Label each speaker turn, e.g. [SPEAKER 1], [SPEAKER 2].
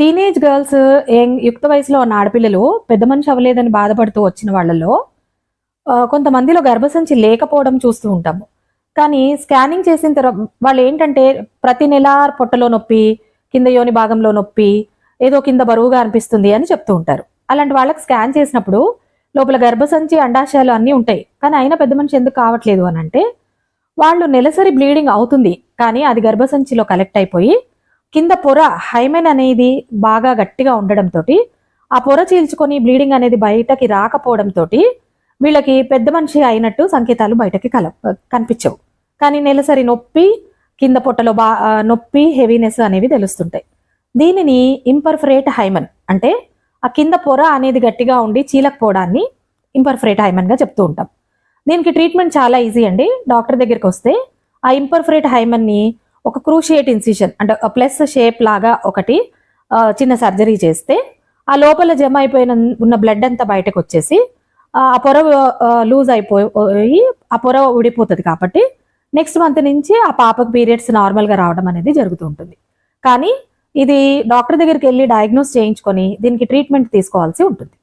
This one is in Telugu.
[SPEAKER 1] టీనేజ్ గర్ల్స్ యంగ్ యుక్త వయసులో ఉన్న ఆడపిల్లలు పెద్ద మనిషి అవ్వలేదని బాధపడుతూ వచ్చిన వాళ్ళలో కొంతమందిలో గర్భసంచి లేకపోవడం చూస్తూ ఉంటాము. కానీ స్కానింగ్ చేసిన తర్వాత వాళ్ళు ఏంటంటే ప్రతి నెల పొట్టలో నొప్పి కింద యోని భాగంలో నొప్పి ఏదో కింద బరువుగా అనిపిస్తుంది అని చెప్తూ ఉంటారు. అలాంటి వాళ్ళకి స్కాన్ చేసినప్పుడు లోపల గర్భసంచి అండాశయాలు అన్నీ ఉంటాయి. కానీ అయినా పెద్ద మనిషి ఎందుకు కావట్లేదు అని అంటే వాళ్ళు నెలసరి బ్లీడింగ్ అవుతుంది. కానీ అది గర్భసంచిలో కలెక్ట్ అయిపోయి కింద పొర హైమెన్ అనేది బాగా గట్టిగా ఉండడంతో ఆ పొర చీల్చుకొని బ్లీడింగ్ అనేది బయటకి రాకపోవడంతో వీళ్ళకి పెద్ద మనిషి అయినట్టు సంకేతాలు బయటకి కల కనిపించవు. కానీ నెలసరి నొప్పి కింద పొట్టలో బా నొప్పి హెవీనెస్ అనేవి తెలుస్తుంటాయి. దీనిని ఇంపర్ఫరేట్ హైమన్ అంటే ఆ కింద పొర అనేది గట్టిగా ఉండి చీలకపోవడాన్ని ఇంపర్ఫరేట్ హైమన్గా చెప్తూ ఉంటాం. దీనికి ట్రీట్మెంట్ చాలా ఈజీ అండి. డాక్టర్ దగ్గరికి వస్తే ఆ ఇంపర్ఫరేట్ హైమన్ని ఒక క్రూషియేట్ ఇన్సిషన్ అంటే ప్లస్ షేప్ లాగా ఒకటి చిన్న సర్జరీ చేస్తే ఆ లోపల జమ అయిపోయిన ఉన్న బ్లడ్ అంతా బయటకు వచ్చేసి ఆ ఆ పొర లూజ్ అయిపోయి ఆ పొర ఊడిపోతుంది కాబట్టి నెక్స్ట్ మంత్ నుంచి ఆ పాపకు పీరియడ్స్ నార్మల్గా రావడం అనేది జరుగుతూ ఉంటుంది. కానీ ఇది డాక్టర్ దగ్గరికి వెళ్ళి డయాగ్నోస్ చేయించుకొని దీనికి ట్రీట్మెంట్ తీసుకోవాల్సి ఉంటుంది.